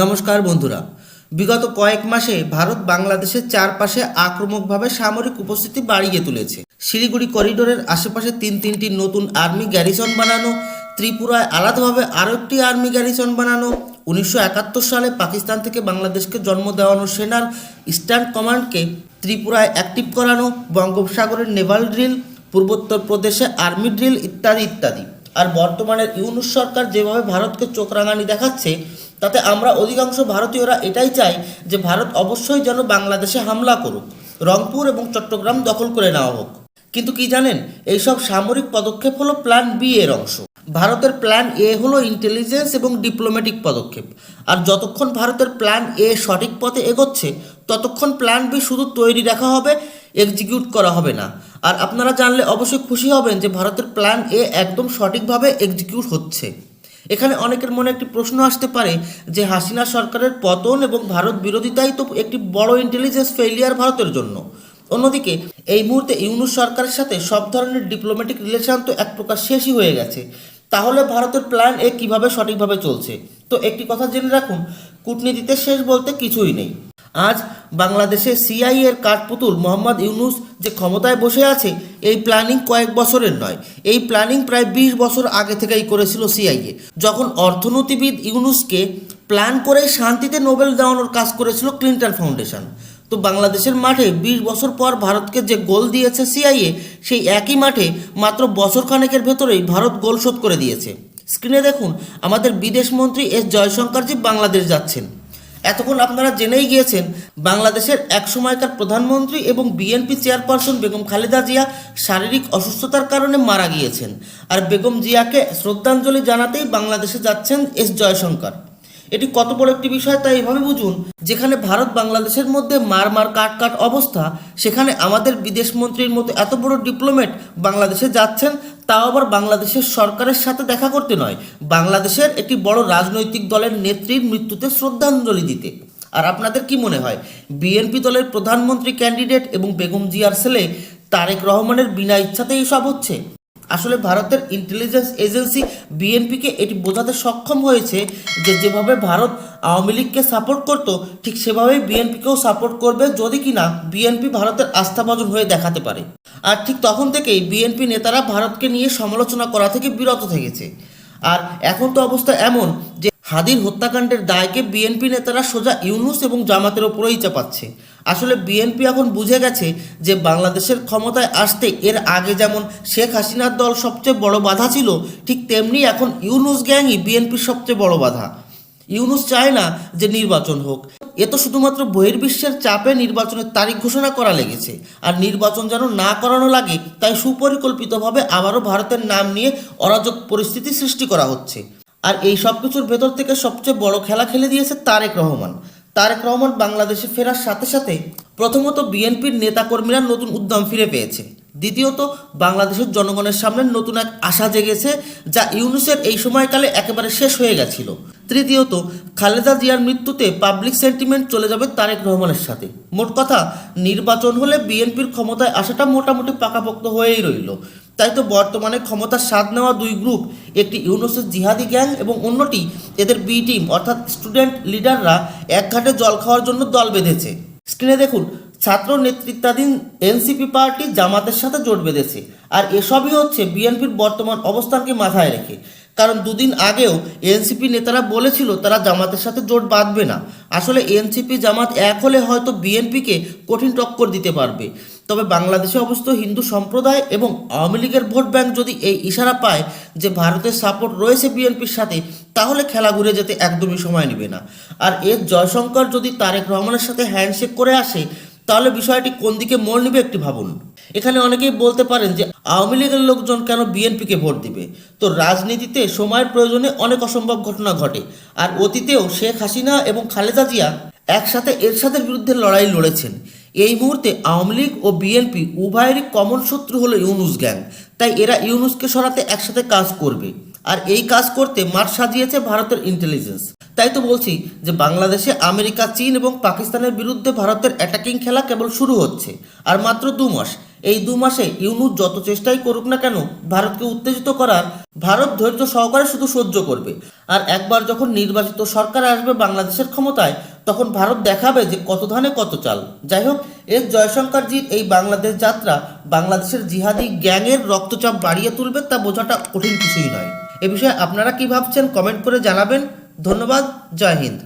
নমস্কার বন্ধুরা। বিগত কয়েক মাসে ভারত বাংলাদেশের চারপাশে আক্রমকভাবে সামরিক উপস্থিতি বাড়িয়ে তুলেছে। শিলিগুড়ি করিডোরের আশেপাশে তিন তিনটি নতুন আর্মি গ্যারিসন বানানো, ত্রিপুরায় আলাদাভাবে আরও একটি আর্মি গ্যারিসন বানানো, উনিশশো একাত্তর সালে পাকিস্তান থেকে বাংলাদেশকে জন্ম দেওয়ানো সেনার ইস্টার্ন কমান্ডকে ত্রিপুরায় অ্যাক্টিভ করানো, বঙ্গোপসাগরের নেভাল ড্রিল পূর্বোত্তর প্রদেশে আর্মি ড্রিল ইত্যাদি ইত্যাদি। আর বর্তমানের ইউনুস সরকার যেভাবে ভারতকে চোখ রাঙানি দেখাচ্ছে তাতে আমরা অধিকাংশ ভারতীয়রা এটাই চাই যে ভারত অবশ্যই যেন বাংলাদেশে হামলা করুক, রংপুর এবং চট্টগ্রাম দখল করে নেওয়া হোক। কিন্তু কি জানেন, এইসব সামরিক পদক্ষেপ হলো প্ল্যান বি এর অংশ। ভারতের প্ল্যান এ হলো ইন্টেলিজেন্স এবং ডিপ্লোম্যাটিক পদক্ষেপ। আর যতক্ষণ ভারতের প্ল্যান এ সঠিক পথে এগোচ্ছে, ততক্ষণ প্ল্যান বি শুধু তৈরি রাখা হবে এক্সিকিউট করা হবে না। আর আপনারা জানলে অবশ্যই খুশি হবেন যে ভারতের প্ল্যান এ একদম সঠিকভাবে এক্সিকিউট হচ্ছে। এখানে অনেকের মনে একটি প্রশ্ন আসতে পারে যে হাসিনা সরকারের পতন এবং ভারত বিরোধিতাই তো একটি বড় ইন্টেলিজেন্স ফেলিয়ার ভারতের জন্য। অন্যদিকে, এই মুহূর্তে ইউনুস সরকারের সাথে সব ধরনের ডিপ্লোম্যাটিক রিলেশন তো এক প্রকার শেষই হয়ে গেছে। তাহলে ভারতের প্ল্যান এ কীভাবে সঠিকভাবে চলছে? তো একটি কথা জেনে রাখুন, কূটনীতিতে শেষ বলতে কিছুই নেই। আজ বাংলাদেশে সিআই এর কাঠপুতুল মোহাম্মদ ইউনুস যে ক্ষমতায় বসে আছে, এই প্ল্যানিং কয়েক বছরের নয়। এই প্ল্যানিং প্রায় বিশ বছর আগে থেকেই করেছিল সিআইএ যখন অর্থনীতিবিদ ইউনুসকে প্ল্যান করে শান্তিতে নোবেল দেওয়ানোর কাজ করেছিল ক্লিন্টন ফাউন্ডেশন তো বাংলাদেশের মাঠে বিশ বছর পর ভারতকে যে গোল দিয়েছে সিআইএ সেই একই মাঠে মাত্র বছর খানেকের ভেতরেই ভারত গোল শোধ করে দিয়েছে। স্ক্রিনে দেখুন, আমাদের বিদেশ মন্ত্রী এস জয়শঙ্করজি বাংলাদেশ যাচ্ছেন। এতক্ষণ আপনারা জেনেই গিয়েছেন, বাংলাদেশের এক সময়কার প্রধানমন্ত্রী এবং বিএনপি চেয়ারপারসন বেগম খালেদা জিয়া শারীরিক অসুস্থতার কারণে মারা গিয়েছেন। আর বেগম জিয়াকে শ্রদ্ধাঞ্জলি জানাতেই বাংলাদেশে যাচ্ছেন এস জয়শঙ্কর। এটি কত বড় একটি বিষয় তা এভাবে বুঝুন। যেখানে ভারত বাংলাদেশের মধ্যে মার মার কাট কাট অবস্থা, সেখানে আমাদের বিদেশ মন্ত্রীর মতো এত বড় ডিপ্লোমেট বাংলাদেশে যাচ্ছেন, তাও আবার বাংলাদেশের সরকারের সাথে দেখা করতে নয়। বাংলাদেশের একটি বড় রাজনৈতিক দলের নেত্রীর মৃত্যুতে শ্রদ্ধাঞ্জলি দিতে। আর আপনাদের কি মনে হয়, বিএনপি দলের প্রধানমন্ত্রী ক্যান্ডিডেট এবং বেগম জিয়ার ছেলে তারেক রহমানের বিনা ইচ্ছাতেই সব হচ্ছে? আসলে ভারতের ইন্টেলিজেন্স এজেন্সি বিএনপিকে এটি বোঝাতে সক্ষম হয়েছে যে যেভাবে ভারত আওয়ামী লীগকে সাপোর্ট করত, ঠিক সেভাবেই বিএনপিকেও সাপোর্ট করবে যদি কিনা বিএনপি ভারতের আস্থাভাজন হয়ে দেখাতে পারে। আর ঠিক তখন থেকেই বিএনপি নেতারা ভারতকে নিয়ে সমালোচনা করা থেকে বিরত থেকেছে। আর এখন তো অবস্থা এমন যে হাদির হত্যাকাণ্ডের দায়কে বিএনপি নেতারা সোজা ইউনুস এবং জামাতের ওপরেই চাপাচ্ছে। আসলে বিএনপি এখন বুঝে গেছে যে বাংলাদেশের ক্ষমতায় আসতে এর আগে যেমন শেখ হাসিনার দল সবচেয়ে বড় বাধা ছিল, ঠিক তেমনি এখন ইউনুস গ্যাংই বিএনপির সবচেয়ে বড় বাধা। ইউনুস চায় না যে নির্বাচন হোক। এ তো শুধুমাত্র বহির্বিশ্বের চাপে নির্বাচনের তারিখ ঘোষণা করা লেগেছে। আর নির্বাচন যেন না করানো লাগে, তাই সুপরিকল্পিতভাবে আবারও ভারতের নাম নিয়ে অরাজক পরিস্থিতি সৃষ্টি করা হচ্ছে। আর এই সব কিছুর ভেতর থেকে সবচেয়ে বড় খেলা খেলে দিয়েছে তারেক রহমান। তারেক রহমান বাংলাদেশে ফেরার সাথে সাথে প্রথমত বিএনপির নেতাকর্মীরা নতুন উদ্যম ফিরে পেয়েছে। দ্বিতীয়ত, বাংলাদেশের জনগণের সামনে নতুন এক আশা জেগেছে যা ইউনুসের এই সময়কালে একেবারে শেষ হয়ে গেছিল। তৃতীয়ত, খালেদা জিয়ার মৃত্যুতে পাবলিক সেন্টিমেন্ট চলে যাবে তারেক রহমানের সাথে। মোট কথা, নির্বাচন হলে বিএনপির ক্ষমতায় আসাটা মোটামুটি পাকাপোক্ত হয়েই রইল। তাই তো বর্তমানে ক্ষমতার স্বাদ নেওয়া দুই গ্রুপ, একটি ইউনুসের জিহাদি গ্যাং এবং অন্যটি এদের বি টিম অর্থাৎ স্টুডেন্ট লিডাররা এক ঘাটে জল খাওয়ার জন্য দল বেঁধেছে। স্ক্রিনে দেখুন, ছাত্র নেতৃত্বাধীন এনসিপি পার্টি জামাতের সাথে জোট বেঁধেছে। আর এসবই হচ্ছে বিএনপির বর্তমান অবস্থানকে মাথায় রেখে। কারণ দুদিন আগেও এনসিপি নেতারা বলেছিল তারা জামাতের সাথে জোট বাঁধবে না। আসলে এনসিপি জামাত এক হলে হয়তো বিএনপিকে কঠিন টক্কর দিতে পারবে। তবে বাংলাদেশে অবস্থিত হিন্দু সম্প্রদায় এবং আওয়ামী লীগের ভোট ব্যাংক যদি এই ইশারা পায় যে ভারতের সাপোর্ট রয়েছে বিএনপির সাথে, তাহলে খেলা ঘুরে যেতে একদমই সময় নেবে না। আর এর জয়শঙ্কর যদি তারেক রহমানের সাথে হ্যান্ডশেক করে আসে, তাহলে বিষয়টি কোন দিকে মোড় নেবে একটি ভাবুন। এখানে অনেকেই বলতে পারেন যে, আওয়ামী লীগের লোকজন কেন বিএনপিকে ভোট দিবে? তো রাজনীতিতে সময়ের প্রয়োজনে অনেক অসম্ভব ঘটনা ঘটে। আর অতীতেও শেখ হাসিনা এবং খালেদা জিয়া একসাথে এরশাদের বিরুদ্ধে লড়াই লড়েছেন। এই মুহূর্তে আওয়ামী লীগ ও বিএনপি উভয়েরই কমন শত্রু হলো ইউনুস গ্যাং। তাই এরা ইউনুসকে সরাতে একসাথে কাজ করবে। আর এই কাজ করতে মাঠ সাজিয়েছে ভারতের ইন্টেলিজেন্স তাই তো বলছি যে বাংলাদেশে আমেরিকা, চীন এবং পাকিস্তানের বিরুদ্ধে ভারতের অ্যাটাকিং খেলা কেবল শুরু হচ্ছে। আর মাত্র দু মাস। এই দু মাসে ইউনুস যত চেষ্টাই করুক না কেন, ভারতকে উত্তেজিত করার ভারত ধৈর্য সহকারে শুধু সহ্য করবে। আর একবার যখন নির্বাচিত সরকার আসবে বাংলাদেশের ক্ষমতায় তখন ভারত দেখাবে যে কত ধানে কত চাল। যাই হোক এস জয়শঙ্করজির এই বাংলাদেশ যাত্রা বাংলাদেশের জিহাদি গ্যাংয়ের রক্তচাপ বাড়িয়ে তুলবে তা বোঝাটা কঠিন কিছুই নয়। এ বিষয়ে আপনারা কি ভাবছেন, কমেন্ট করে জানাবেন। ধন্যবাদ, জয় হিন্দ।